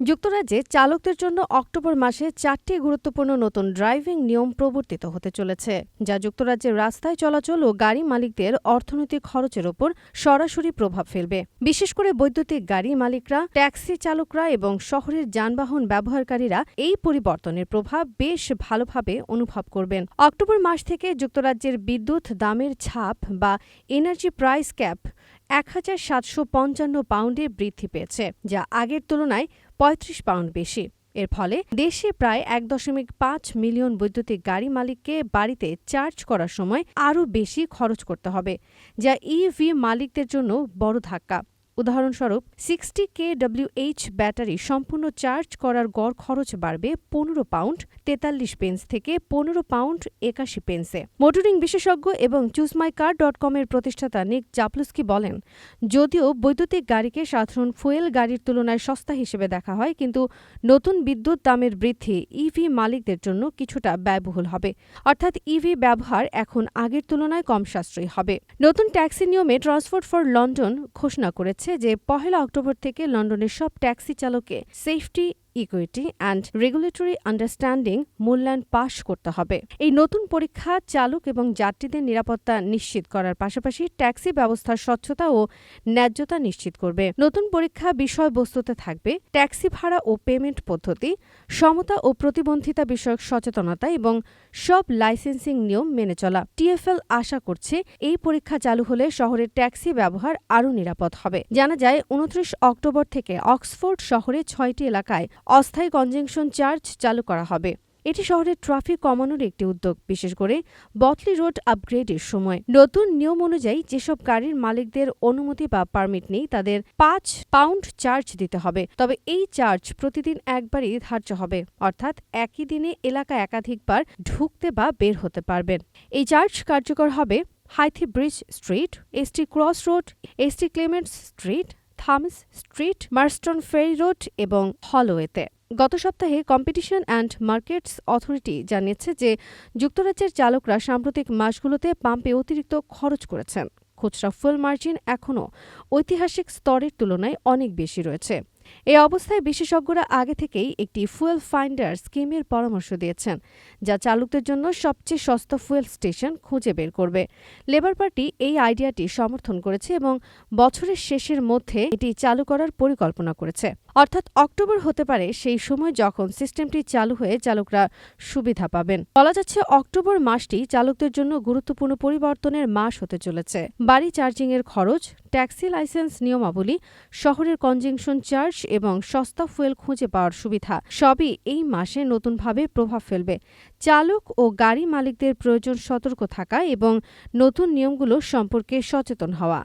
যুক্তরাজ্যে চালকদের জন্য অক্টোবর মাসে চারটি গুরুত্বপূর্ণ নতুন ড্রাইভিং নিয়ম প্রবর্তিত হতে চলেছে, যা যুক্তরাজ্যের রাস্তায় চলাচল ও গাড়ি মালিকদের অর্থনৈতিক খরচের ওপর সরাসরি প্রভাব ফেলবে। বিশেষ করে বৈদ্যুতিক গাড়ি মালিকরা, ট্যাক্সি চালকরা এবং শহরের যানবাহন ব্যবহারকারীরা এই পরিবর্তনের প্রভাব বেশ ভালোভাবে অনুভব করবেন। অক্টোবর মাস থেকে যুক্তরাজ্যের বিদ্যুৎ দামের ছাপ বা এনার্জি প্রাইস ক্যাপ এক হাজার সাতশো পঞ্চান্ন পাউন্ডে বৃদ্ধি পেয়েছে, যা আগের তুলনায় পঁয়ত্রিশ পাউন্ড বেশি। এর ফলে দেশে প্রায় এক দশমিক পাঁচ মিলিয়ন বৈদ্যুতিক গাড়ি মালিককে বাড়িতে চার্জ করার সময় আরও বেশি খরচ করতে হবে, যা ইভি মালিকদের জন্য বড় ধাক্কা। উদাহরণস্বরূপ sixty K W H battery সম্পূর্ণ চার্জ করার গড় খরচ বাড়বে পনেরো পাউন্ড তেতাল্লিশ পেন্স থেকে পনেরো পাউন্ড একাশি পেন্সে। মোটরিং বিশেষজ্ঞ এবং চুজমাই কার ডট কমের প্রতিষ্ঠাতা নিক জাপলুস্কি বলেন, যদিও বৈদ্যুতিক গাড়িকে সাধারণ ফুয়েল গাড়ির তুলনায় সস্তা হিসেবে দেখা হয়, কিন্তু নতুন বিদ্যুৎ দামের বৃদ্ধি ইভি মালিকদের জন্য কিছুটা ব্যয়বহুল হবে। অর্থাৎ ইভি ব্যবহার এখন আগের তুলনায় কম সাশ্রয়ী হবে। নতুন ট্যাক্সি নিয়মে ট্রান্সপোর্ট ফর লন্ডন ঘোষণা করেছে যে পহেলা অক্টোবর থেকে লন্ডনের সব ট্যাক্সি চালকে safety equity and regulatory understanding মূল্যায়ন পাশ করতে হবে। এই নতুন পরীক্ষা চালক এবং যাত্রীদের নিরাপত্তা নিশ্চিত করার পাশাপাশি ট্যাক্সি ব্যবস্থার স্বচ্ছতা ও ন্যায্যতা নিশ্চিত করবে। নতুন পরীক্ষা বিষয়বস্তুতে থাকবে ট্যাক্সি ভাড়া ও পেমেন্ট পদ্ধতি, সমতা ও প্রতিবন্ধিতা বিষয়ক সচেতনতা এবং সব লাইসেন্সিং নিয়ম মেনে চলা। টিএফএল আশা করছে এই পরীক্ষা চালু হলে শহরের ট্যাক্সি ব্যবহার আরও নিরাপদ হবে। জানা যায়, উনত্রিশ অক্টোবর থেকে অক্সফোর্ড শহরে ছয়টি এলাকায় অস্থায়ী কনজেকশন চার্জ চালু করা হবে। এটি শহরের ট্রাফিক কমানোর একটি উদ্যোগ, বিশেষ করে বটলি রোড আপগ্রেডের সময়। নতুন নিয়ম অনুযায়ী যেসব গাড়ির মালিকদের অনুমতি বা পারমিট নেই, তাদের পাঁচ পাউন্ড চার্জ দিতে হবে। তবে এই চার্জ প্রতিদিন একবারই ধার্য হবে, অর্থাৎ একই দিনে এলাকা একাধিকবার ঢুকতে বা বের হতে পারবেন। এই চার্জ কার্যকর হবে Hythe Bridge Street ST Cross Road ST Clements Street Thames Street, Marston Ferry Road এবং হলওয়েতে গত সপ্তাহে কম্পিটিশন অ্যান্ড মার্কেটস অথরিটি জানিয়েছে যে যুক্তরাজ্যের চালকরা সাম্প্রতিক মাসগুলোতে পাম্পে অতিরিক্ত খরচ করেছেন। খুচরা ফুল মার্জিন এখনও ঐতিহাসিক স্তরের তুলনায় অনেক বেশি রয়েছে। এই অবস্থায় বিশেষজ্ঞরা আগে থেকেই একটি ফুয়েল ফাইন্ডার স্কিমের পরামর্শ দিয়েছেন, যা চালকদের জন্য সবচেয়ে সস্তা ফুয়েল স্টেশন খুঁজে বের করবে। লেবার পার্টি এই আইডিয়াটি সমর্থন করেছে এবং বছরের শেষের মধ্যে এটি চালু করার পরিকল্পনা করেছে। অর্থাৎ অক্টোবর হতে পারে সেই সময় যখন সিস্টেমটি চালু হয়ে চালকরা সুবিধা পাবেন। বলা যাচ্ছে অক্টোবর মাসটি চালকদের জন্য গুরুত্বপূর্ণ পরিবর্তনের মাস হতে চলেছে। বাড়ি চার্জিংয়ের খরচ, ট্যাক্সি লাইসেন্স নিয়মাবলী, শহরের কনজেকশন চার্জ এবং সস্তা ফুয়েল খুঁজে পাওয়ার সুবিধা, সবই এই মাসে নতুনভাবে প্রভাব ফেলবে। চালক ও গাড়ি মালিকদের প্রয়োজন সতর্ক থাকা এবং নতুন নিয়মগুলো সম্পর্কে সচেতন হওয়া।